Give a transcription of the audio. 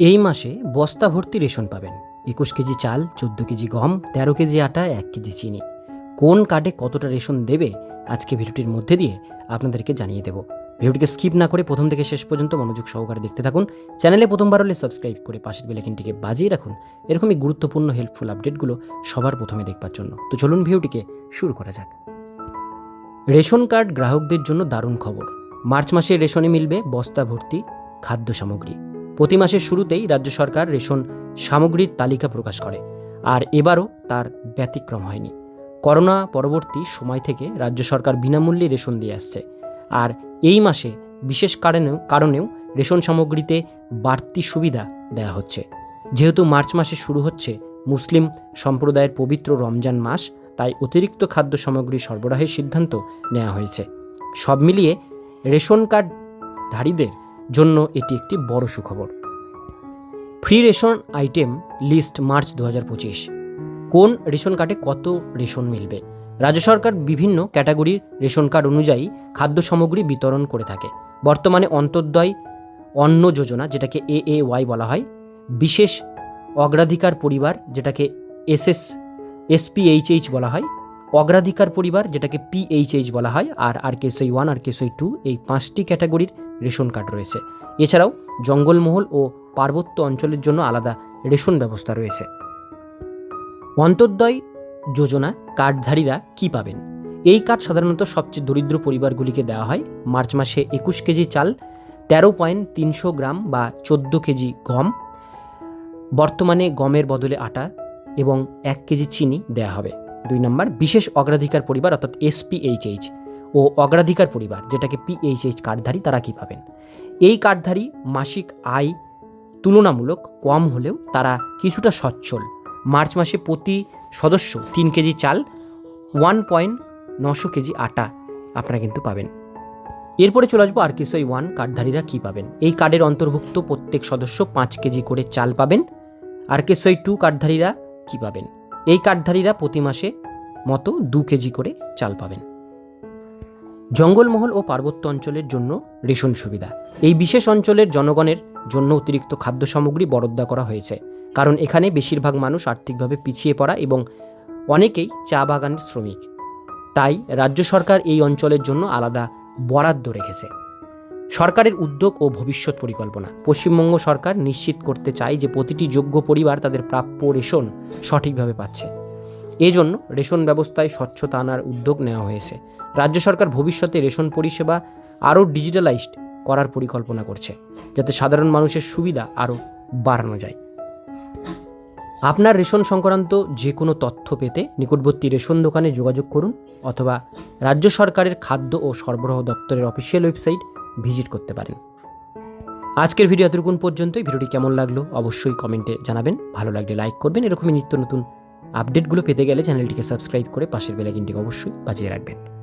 এই মাসে বস্তা ভর্তি রেশন পাবেন। একুশ কেজি চাল, চোদ্দ কেজি গম, তেরো কেজি আটা, এক কেজি চিনি। কোন কার্ডে কতটা রেশন দেবে, আজকে ভিডিওটির মধ্যে দিয়ে আপনাদেরকে জানিয়ে দেব। ভিডিওটিকে স্কিপ না করে প্রথম থেকে শেষ পর্যন্ত মনোযোগ সহকারে দেখতে থাকুন। চ্যানেলে প্রথমবার হলে সাবস্ক্রাইব করে পাশের বেলাইকিনটিকে বাজিয়ে রাখুন। এরকমই গুরুত্বপূর্ণ হেল্পফুল আপডেটগুলো সবার প্রথমে দেখবার জন্য। তো চলুন ভিডিওটিকে শুরু করা যাক। রেশন কার্ড গ্রাহকদের জন্য দারুণ খবর। মার্চ মাসে রেশনে মিলবে বস্তা ভর্তি খাদ্য সামগ্রী। প্রতি মাসের শুরুতেই রাজ্য সরকার রেশন সামগ্রীর তালিকা প্রকাশ করে, আর এবারও তার ব্যতিক্রম হয়নি। করোনা পরবর্তী সময় থেকে রাজ্য সরকার বিনামূল্যে রেশন দিয়ে আসছে, আর এই মাসে বিশেষ কারণেও কারণেও রেশন সামগ্রীতে বাড়তি সুবিধা দেওয়া হচ্ছে। যেহেতু মার্চ মাসে শুরু হচ্ছে মুসলিম সম্প্রদায়ের পবিত্র রমজান মাস, তাই অতিরিক্ত খাদ্য সামগ্রী সরবরাহের সিদ্ধান্ত নেওয়া হয়েছে। সব মিলিয়ে রেশন কার্ডধারীদের জন্য এটি একটি বড় সুখবর। Free ration item list March দু হাজার পঁচিশ। কোন রেশন কার্ডে কত রেশন মিলবে? রাজ্য সরকার বিভিন্ন ক্যাটাগরির রেশন কার্ড অনুযায়ী খাদ্য সামগ্রী বিতরণ করে থাকে। বর্তমানে অন্তর্দয় অন্ন যোজনা, যেটাকে এ এ ওয়াই বলা হয়, বিশেষ অগ্রাধিকার পরিবার, যেটাকে এসএস এসপিএইচএইচ বলা হয়, অগ্রাধিকার পরিবার, যেটাকে পিএইচএইচ বলা হয়, আর আর কেসই ওয়ান, আর কেসই টু, এই পাঁচটি ক্যাটাগরির রেশন কার্ড রয়েছে। এছাড়াও জঙ্গলমহল ও পার্বত্য অঞ্চলের জন্য আলাদা রেশন ব্যবস্থা রয়েছে। অন্তর্দয় যোজনা কার্ডধারীরা কি পাবেন? এই কার্ড সাধারণত সবচেয়ে দরিদ্র পরিবারগুলিকে দেওয়া হয়। মার্চ মাসে একুশ কেজি চাল, তেরো পয়েন্ট তিনশো গ্রাম বা চোদ্দ কেজি গম, বর্তমানে গমের বদলে আটা এবং এক কেজি চিনি দেওয়া হবে। দুই নম্বর, বিশেষ অগ্রাধিকার পরিবার অর্থাৎ এসপিএইচএইচ ও অগ্রাধিকার পরিবার, যেটাকে পিএইচএইচ কার্ডধারী, তারা কি পাবেন? এই কার্ডধারী মাসিক আয় তুলনামূলক কম হলেও তারা কিছুটা সচ্ছল। মার্চ মাসে প্রতি সদস্য তিন কেজি চাল, ওয়ান পয়েন্ট নশো কেজি আটা আপনারা কিন্তু পাবেন। এরপরে চলে আসব আর আরকেসই ওয়ান কার্ডধারীরা কী পাবেন? এই কার্ডের অন্তর্ভুক্ত প্রত্যেক সদস্য পাঁচ কেজি করে চাল পাবেন। আরকেসই টু কার্ডধারীরা কী পাবেন? এই কার্ডধারীরা প্রতি মাসে মতো দু কেজি করে চাল পাবেন। জঙ্গলমহল ও পার্বত্য অঞ্চলের জন্য রেশন সুবিধা। এই বিশেষ অঞ্চলের জনগণের জন্য অতিরিক্ত খাদ্য সামগ্রী বরাদ্দ করা হয়েছে, কারণ এখানে বেশিরভাগ মানুষ আর্থিকভাবে পিছিয়ে পড়া এবং অনেকেই চা বাগানের শ্রমিক। তাই রাজ্য সরকার এই অঞ্চলের জন্য আলাদা বরাদ্দ রেখেছে। সরকারের উদ্যোগ ও ভবিষ্যৎ পরিকল্পনা। পশ্চিমবঙ্গ সরকার নিশ্চিত করতে চায় যে প্রতিটি যোগ্য পরিবার তাদের প্রাপ্য রেশন সঠিকভাবে পাচ্ছে। এজন্য রেশন ব্যবস্থায় স্বচ্ছতা আনার উদ্যোগ নেওয়া হয়েছে। রাজ্য সরকার ভবিষ্যতে রেশন পরিষেবা আরও ডিজিটালাইজড করার পরিকল্পনা করছে, যাতে সাধারণ মানুষের সুবিধা আরও বাড়ানো যায়। আপনার রেশন সংক্রান্ত যে কোনো তথ্য পেতে নিকটবর্তী রেশন দোকানে যোগাযোগ করুন অথবা রাজ্য সরকারের খাদ্য ও সরবরাহ দপ্তরের অফিসিয়াল ওয়েবসাইট ভিজিট করতে পারেন। আজকের ভিডিও এতটুকুন পর্যন্তই। ভিডিওটি কেমন লাগল অবশ্যই কমেন্টে জানাবেন। ভালো লাগলে লাইক করবেন। এরকমই নিত্য নতুন আপডেটগুলো পেতে গেলে চ্যানেলটিকে সাবস্ক্রাইব করে পাশের বেলাইকিনটিকে অবশ্যই বাজিয়ে রাখবেন।